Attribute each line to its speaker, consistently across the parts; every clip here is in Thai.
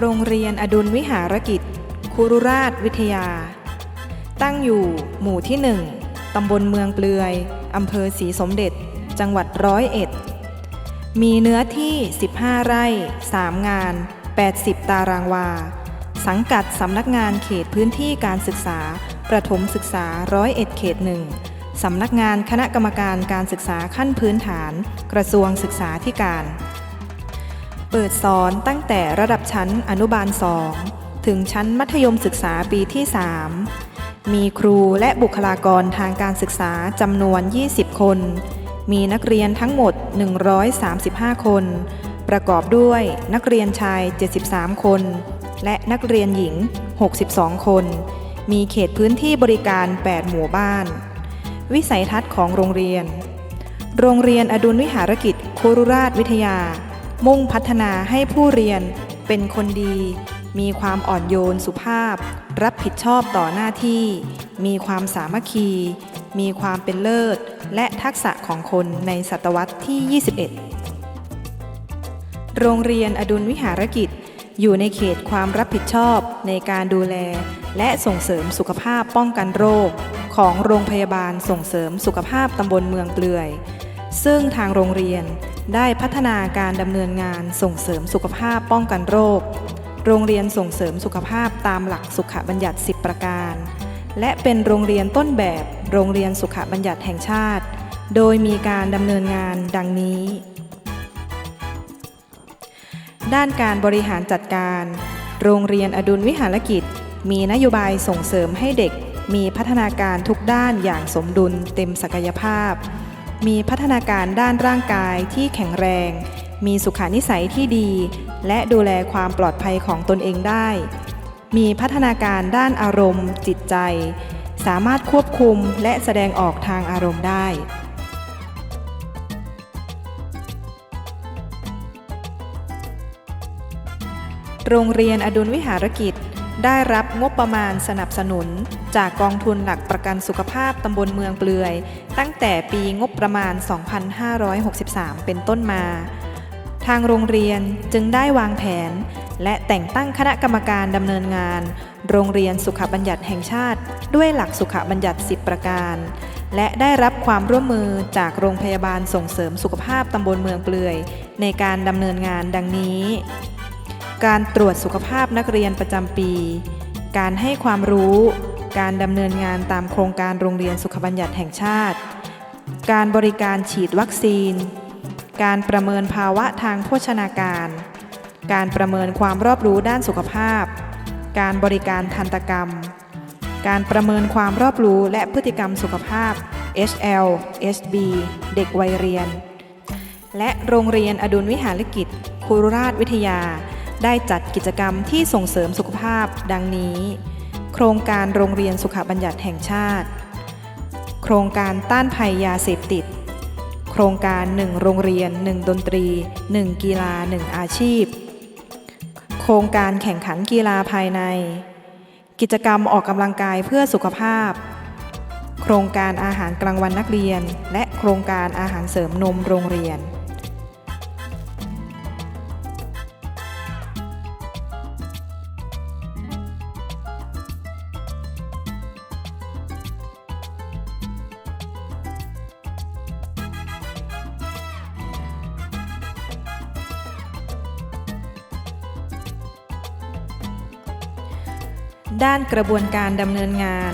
Speaker 1: โรงเรียนอดุลวิหารกิจ คุรุราชวิทยา ตั้งอยู่หมู่ที่ 1 ตำบลเมืองเปลือย อำเภอศรีสมเด็จ จังหวัดร้อยเอ็ด มีเนื้อที่ 15 ไร่ 3 งาน 80 ตารางวา สังกัดสำนักงานเขตพื้นที่การศึกษา ประถมศึกษาร้อยเอ็ดเขตหนึ่งสำนักงานคณะกรรมการการศึกษาขั้นพื้นฐาน กระทรวงศึกษาธิการ เปิดสอนตั้งแต่ระดับชั้นอนุบาล 2 ถึงชั้นมัธยมศึกษาปีที่ 3 มีครูและบุคลากรทางการศึกษาจำนวน 20 คน มีนักเรียนทั้งหมด 135 คน ประกอบด้วยนักเรียนชาย 73 คน และนักเรียนหญิง 62 คน มีเขตพื้นที่บริการ 8 หมู่บ้าน วิสัยทัศน์ของโรงเรียน โรงเรียนอดุลวิหารกิจโครุราชวิทยา มุ่งพัฒนาให้ผู้เรียนเป็นคนดี มีความอ่อนโยนสุภาพ รับผิดชอบต่อหน้าที่ มีความสามัคคี มีความเป็นเลิศ และทักษะของคนในศตวรรษที่ 21 โรงเรียนอดุลวิหารกิจ อยู่ในเขตความรับผิดชอบในการดูแล และส่งเสริมสุขภาพป้องกันโรค ของโรงพยาบาลส่งเสริมสุขภาพตำบลเมืองเปลือย ซึ่งทางโรงเรียนได้พัฒนาการดำเนินงานส่งเสริมสุขภาพป้องกันโรค โรงเรียนส่งเสริมสุขภาพตามหลักสุขบัญญัติ 10 ประการ และเป็นโรงเรียนต้นแบบ โรงเรียนสุขบัญญัติแห่งชาติ โดยมีการดำเนินงานดังนี้ ด้านการบริหารจัดการ โรงเรียนอดุลวิหารกิจ มีนโยบายส่งเสริมให้เด็กมีพัฒนาการทุกด้านอย่างสมดุลเต็มศักยภาพ มีพัฒนาการด้านร่างกายที่แข็งแรง มีสุขานิสัยที่ดี และดูแลความปลอดภัยของตนเองได้ มีพัฒนาการด้านอารมณ์ จิตใจ สามารถควบคุมและแสดงออกทางอารมณ์ได้โรงเรียนอดุลวิหารกิจ ได้รับงบประมาณสนับสนุน จากกองทุนหลักประกันสุขภาพตำบลเมืองเปลือย ตั้งแต่ปีงบประมาณ 2563 เป็นต้นมา ทางโรงเรียนจึงได้วางแผน และแต่งตั้งคณะกรรมการดำเนินงาน โรงเรียนสุขบัญญัติแห่งชาติ ด้วยหลักสุขบัญญัติ 10 ประการ และได้รับความร่วมมือจากโรงพยาบาลส่งเสริมสุขภาพตำบลเมืองเปลือย ในการดำเนินงานดังนี้ การตรวจสุขภาพนักเรียนประจำปี การให้ความรู้ การดำเนินงานตามโครงการโรงเรียนสุขบัญญัติแห่งชาติ การบริการฉีดวัคซีน การประเมินภาวะทางโภชนาการ การประเมินความรอบรู้ด้านสุขภาพ การบริการทันตกรรม การประเมินความรอบรู้และพฤติกรรมสุขภาพ HL HB เด็กวัยเรียน และโรงเรียนอดุลวิหารกิจคุรุราชวิทยา ได้จัดกิจกรรมที่ส่งเสริมสุขภาพ ดังนี้ โครงการโรงเรียนสุขบัญญัติแห่งชาติ โครงการต้านภัยยาเสพติด โครงการ 1 โรงเรียน 1 ดนตรี 1 กีฬา 1 อาชีพ โครงการแข่งขันกีฬาภายใน กิจกรรมออกกำลังกายเพื่อสุขภาพ โครงการอาหารกลางวันนักเรียน และโครงการอาหารเสริมนมโรงเรียน ด้านกระบวนการดำเนินงาน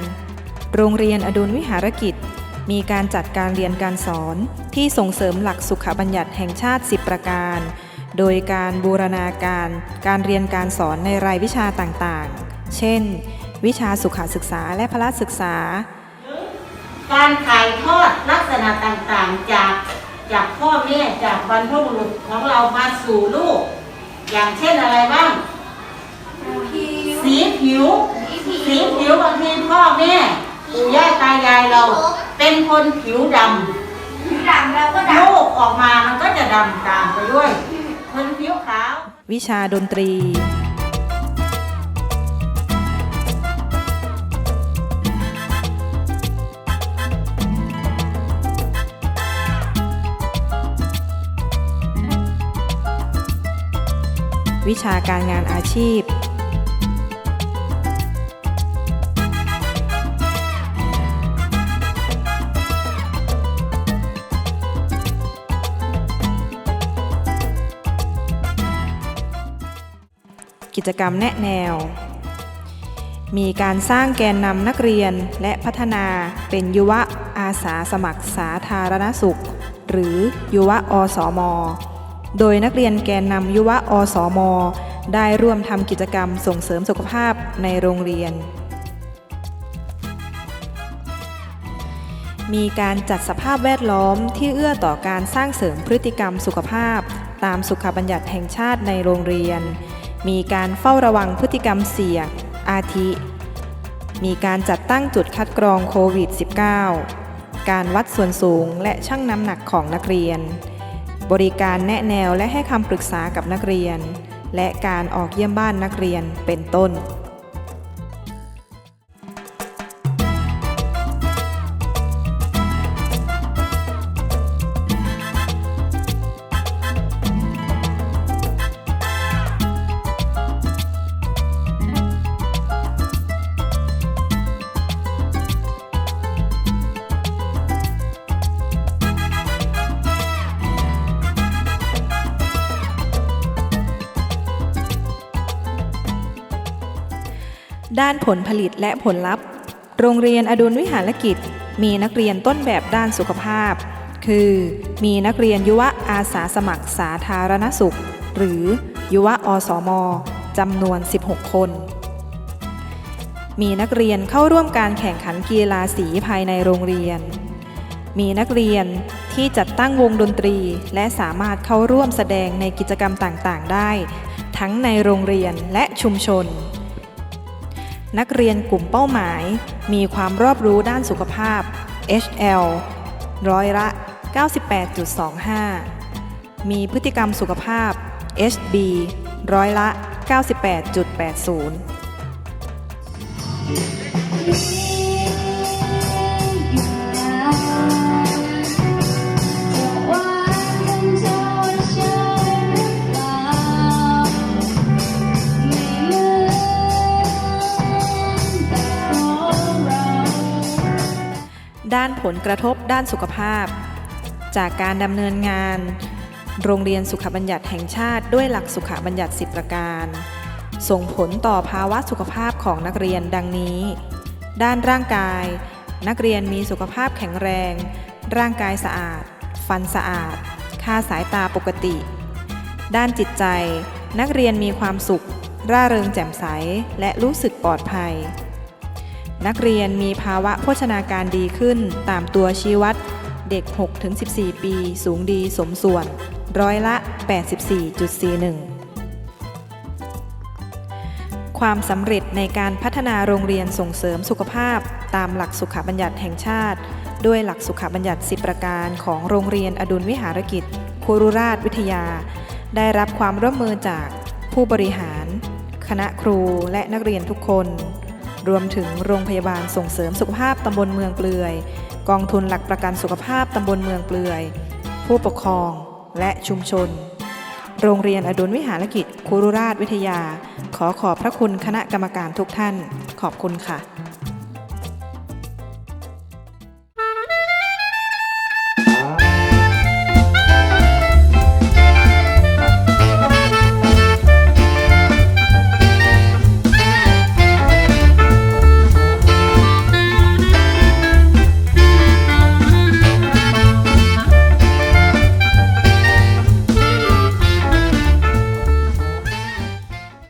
Speaker 1: โรงเรียนอดุลวิหารกิจ มีการจัดการเรียนการสอนที่ส่งเสริมหลักสุขบัญญัติแห่งชาติ 10 ประการ โดยการบูรณาการการเรียนการสอนในรายวิชาต่างๆ เช่น วิชาสุขศึกษาและพละศึกษา
Speaker 2: การถ่ายทอดลักษณะต่างๆ จากจากพ่อแม่จากบรรพบุรุษของเรามาสู่ลูก อย่างเช่นอะไรบ้าง สีผิว สีผิวบางทีพ่อแม่ปู่ย่าตายายเรา เป็นคนผิวด
Speaker 3: ดำแล้วก็ำด
Speaker 2: ลูกออกมามันก็จะดำตามไปด้วย คนผิวขาว
Speaker 1: วิชาดนตรีววิชาการงานอาชีพ จกรรมแนะแนว มีการสร้างแกนนำนักเรียนและพัฒนาเป็นยุวอาสาสมัครสาธารณสุข หรือยุวอสม โดยนักเรียนแกนนำยุวอสม ได้ร่วมทำกิจกรรมส่งเสริมสุขภาพในโรงเรียน มีการจัดสภาพแวดล้อมที่เอื้อต่อการสร้างเสริมพฤติกรรมสุขภาพ ตามสุขบัญญัติแห่งชาติในโรงเรียน มีการเฝ้าระวังพฤติกรรมเสี่ยง อาทิ มีการจัดตั้งจุดคัดกรองโควิด -19 การวัดส่วนสูงและชั่งน้ำหนักของนักเรียน บริการแนะแนวและให้คำปรึกษากับนักเรียน และการออกเยี่ยมบ้านนักเรียนเป็นต้น ด้านผลผลิตและผลลัพธ์ โรงเรียนอดุลวิหารกิจ มีนักเรียนต้นแบบด้านสุขภาพ คือมีนักเรียนยุวอาสาสมัครสาธารณสุข หรือยุวอสมจำนวน 16 คน มีนักเรียนเข้าร่วมการแข่งขันกีฬาสีภายในโรงเรียน มีนักเรียนที่จัดตั้งวงดนตรี และสามารถเข้าร่วมแสดงในกิจกรรมต่างๆ ได้ ทั้งในโรงเรียนและชุมชน นักเรียนกลุ่มเป้าหมาย มีความรอบรู้ด้านสุขภาพ HL ร้อยละ 98.25 มีพฤติกรรมสุขภาพ HB ร้อยละ 98.80 ผลกระทบด้านสุขภาพ จากการดำเนินงาน โรงเรียนสุขบัญญัติแห่งชาติด้วยหลักสุขบัญญัติ10ประการ ส่งผลต่อภาวะสุขภาพของนักเรียนดังนี้ ด้านร่างกาย นักเรียนมีสุขภาพแข็งแรง ร่างกายสะอาด ฟันสะอาด ค่าสายตาปกติ ด้านจิตใจ นักเรียนมีความสุข ร่าเริงแจ่มใส และรู้สึกปลอดภัย นักเรียนมีภาวะโภชนาการดีขึ้น ตามตัวชี้วัด เด็ก 6-14 ปี สูงดีสมส่วน ร้อยละ 84.41 ความสำเร็จในการพัฒนาโรงเรียนส่งเสริมสุขภาพ ตามหลักสุขบัญญัติแห่งชาติ ด้วยหลักสุขบัญญัติ 10 ประการของโรงเรียนอดุลวิหารกิจคุรุราชวิทยา ได้รับความร่วมมือจากผู้บริหาร คณะครูและนักเรียนทุกคน รวมถึงโรงพยาบาลส่งเสริมสุขภาพตำบลเมืองเปลือย กองทุนหลักประกันสุขภาพตำบลเมืองเปลือย ผู้ปกครองและชุมชน โรงเรียนอดุลวิหารกิจคุรุราชวิทยา ขอขอบพระคุณคณะกรรมการทุกท่าน ขอบคุณค่ะ